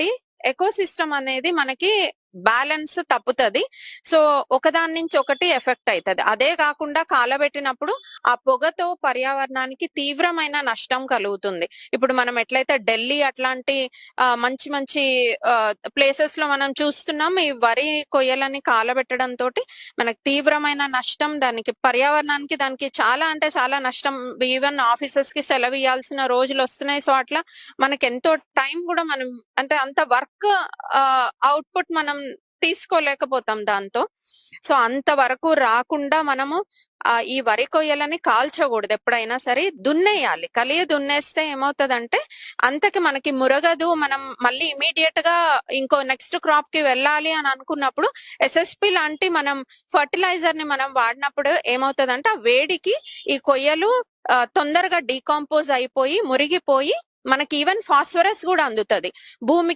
Echo ecosystem అనేది మనకి balance తప్పుతుంది. సో ఒకదాని నుంచి ఒకటి ఎఫెక్ట్ అవుతుంది అదే కాకుండా కాలబెట్టినప్పుడు ఆ పొగతో పర్యావరణానికి తీవ్రమైన నష్టం కలుగుతుంది. ఇప్పుడు మనం ఎట్లయితే ఢిల్లీ అట్లాంటి ఆ, మంచి మంచి ప్లేసెస్లో మనం చూస్తున్నాం ఈ వరి కొయ్యలని కాలబెట్టడం తోటి మనకి తీవ్రమైన నష్టం దానికి పర్యావరణానికి దానికి చాలా అంటే చాలా నష్టం. ఈవెన్ ఆఫీసెస్కి సెలవు ఇవ్వాల్సిన రోజులు వస్తున్నాయి. సో అట్లా మనకి ఎంతో టైం కూడా మనం అంటే అంత వర్క్ అవుట్పుట్ మనం తీసుకోలేకపోతాం దాంతో. సో అంతవరకు రాకుండా మనము ఈ వరి కొయ్యలని కాల్చకూడదు. ఎప్పుడైనా సరే దున్నేయాలి. కలియ దున్నేస్తే ఏమవుతుందంటే అంతకి మనకి మురగదు. మనం మళ్ళీ ఇమీడియట్గా ఇంకో నెక్స్ట్ క్రాప్కి వెళ్ళాలి అని అనుకున్నప్పుడు ఎస్ఎస్పి లాంటి మనం ఫర్టిలైజర్ని మనం వాడినప్పుడు ఏమవుతుందంటే ఆ వేడికి ఈ కొయ్యలు తొందరగా డీకాంపోజ్ అయిపోయి మురిగిపోయి మనకి ఈవెన్ ఫాస్ఫరస్ కూడా అందుతుంది. భూమి